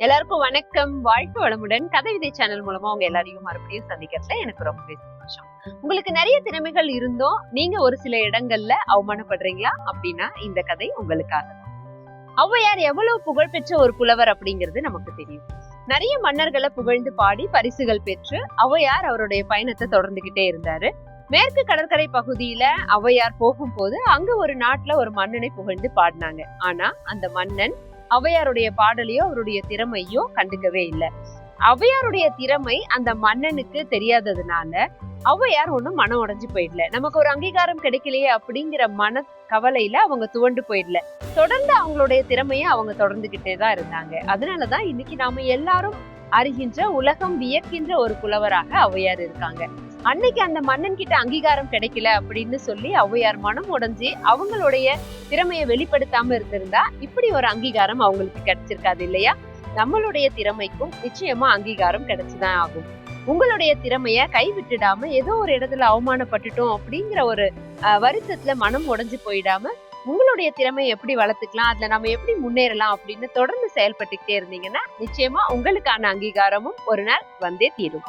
எல்லாருக்கும் வணக்கம். வாழ்க்கை வளமுடன். கதை விதை சேனல் மூலமா உங்க எல்லாரையும் மறுபடியும் சந்திக்கிறதுல எனக்கு ரொம்பவே சந்தோஷம். உங்களுக்கு நிறைய திறமைகள் இருந்தும் நீங்க ஒரு சில இடங்கள்ல அவமானப்படுறீங்களா? அப்படின்னா இந்த கதை உங்களுக்காக ஔவையார் எவ்வளவு புகழ்பெற்ற ஒரு புலவர் அப்படிங்கிறது நமக்கு தெரியும். நிறைய மன்னர்களை புகழ்ந்து பாடி பரிசுகள் பெற்று ஔவையார் அவருடைய பயணத்தை தொடர்ந்துகிட்டே இருந்தாரு. மேற்கு கடற்கரை பகுதியில ஔவையார் போகும்போது அங்க ஒரு நாட்டுல ஒரு மன்னனை புகழ்ந்து பாடினாங்க. ஆனா அந்த மன்னன் ஔவையாருடைய பாடலையோ அவருடைய திறமையோ கண்டுக்கவே இல்லை. ஔவையாருடைய திறமை அந்த மன்னனுக்கு தெரியாததுனால ஔவையார் ஒண்ணும் மனம் உடைஞ்சு போயிடல. நமக்கு ஒரு அங்கீகாரம் கிடைக்கலையே அப்படிங்கிற மன கவலையில அவங்க துவண்டு போயிடல. தொடர்ந்து அவங்களுடைய திறமையை அவங்க தொடர்ந்துகிட்டே தான் இருந்தாங்க. அதனாலதான் இன்னைக்கு நாம எல்லாரும் அறிகின்ற உலகம் வியக்கின்ற ஒரு புலவராக ஔவையார் இருக்காங்க. அன்னைக்கு அந்த மன்னன் கிட்ட அங்கீகாரம் கிடைக்கல அப்படின்னு சொல்லி ஔவையார் மனம் உடஞ்சி அவங்களுடைய திறமையை வெளிப்படுத்தாம இருந்திருந்தா இப்படி ஒரு அங்கீகாரம் அவங்களுக்கு கிடைச்சிருக்காது இல்லையா? நம்மளுடைய திறமைக்கும் நிச்சயமா அங்கீகாரம் கிடைச்சுதான் ஆகும். உங்களுடைய திறமைய கைவிட்டுடாம ஏதோ ஒரு இடத்துல அவமானப்பட்டுட்டோம் அப்படிங்கிற ஒரு அஹ், வருத்தத்துல மனம் உடைஞ்சு போயிடாம உங்களுடைய திறமையை எப்படி வளர்த்துக்கலாம் அதுல நம்ம எப்படி முன்னேறலாம் அப்படின்னு தொடர்ந்து செயல்பட்டுக்கிட்டே இருந்தீங்கன்னா நிச்சயமா உங்களுக்கான அங்கீகாரமும் ஒரு நாள் வந்தே தீரும்.